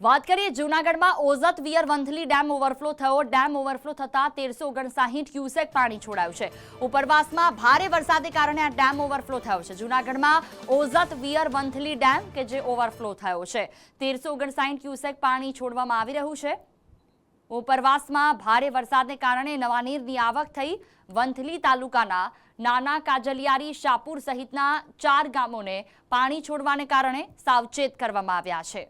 વાત કરીએ જૂનાગઢમાં Ozat weir Vanthali dam overflow થયો. ડેમ ઓવરફ્લો થતાં તેરસો ઓગણસાહીઠ ક્યુસેક પાણી છોડાયું છે. ઉપરવાસમાં ભારે વરસાદને કારણે આ ડેમ ઓવરફ્લો થયો છે. જૂનાગઢમાં ઓઝત વિયર વંથલી ડેમ કે જે ઓવરફ્લો થયો છે. તેરસો ઓગણસાહીઠ ક્યુસેક પાણી છોડવામાં આવી રહ્યું છે. ઉપરવાસમાં ભારે વરસાદને કારણે નવા નીરની આવક થઈ. વંથલી તાલુકાના નાના કાજલિયારી શાપુર સહિતના ચાર ગામોને પાણી છોડવાને કારણે સાવચેત કરવામાં આવ્યા છે.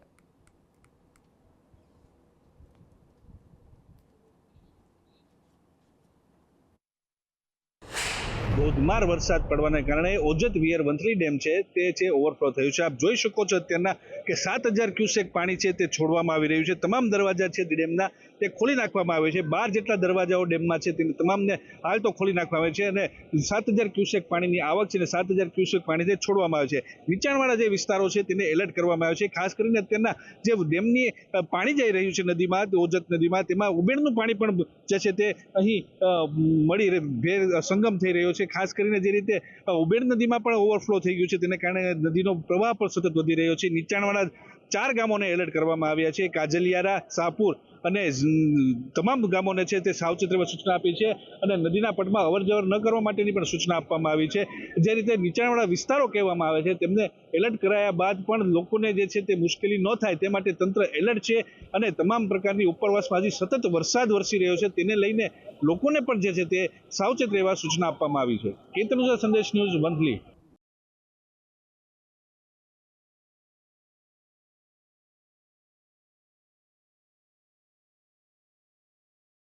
ધોધમાર વરસાદ પડવાને કારણે ઓજત વિયર વંથલી ડેમ છે, તે છે ઓવરફ્લો થયું છે. આપ જોઈ શકો છો અત્યારના કે સાત હજાર ક્યુસેક પાણી છે તે છોડવામાં આવી રહ્યું છે. તમામ દરવાજા છે ડેમના, તે ખોલી નાખવામાં આવે છે. બાર જેટલા દરવાજાઓ ડેમમાં છે તેને તમામને હાલ તો ખોલી નાખવામાં આવે છે અને સાત હજાર ક્યુસેક પાણીની આવક છે અને સાત હજાર ક્યુસેક પાણી તે છોડવામાં આવે છે. નીચાણવાળા જે વિસ્તારો છે તેને એલર્ટ કરવામાં આવે છે. ખાસ કરીને અત્યારના જે ડેમની પાણી જઈ રહ્યું છે નદીમાં ઓજત નદીમાં, તેમાં ઉબેણનું પાણી પણ જે છે તે અહીં મળી ભેર સંગમ થઈ રહ્યો છે. ખાસ કરીને જે રીતે ઉબેડ નદીમાં પણ ઓવરફ્લો થઈ ગયું છે, તેને કારણે નદીનો પ્રવાહ પણ સતત વધી રહ્યો છે. નીચાણવાળા ચાર ગામોને એલર્ટ કરવામાં આવ્યા છે. કાજલિયારા, સાપુર અને તમામ ગામોને છે તે સાવચેત રહેવા સૂચના આપી છે અને નદીના પટમાં અવર જવર ન કરવા માટેની પણ સૂચના આપવામાં આવી છે. જે રીતે નીચાણવાળા વિસ્તારો કહેવામાં આવે છે, તેમને એલર્ટ કરાયા બાદ પણ લોકોને જે છે તે મુશ્કેલી ન થાય તે માટે તંત્ર એલર્ટ છે અને તમામ પ્રકારની ઉપરવાસમાં હજી સતત વરસાદ વરસી રહ્યો છે. તેને લઈને લોકોને પણ જે છે તે સાવચેત રહેવા સૂચના આપવામાં આવી છે. કેતનુજા સંદેશ ન્યૂઝ વંથલી.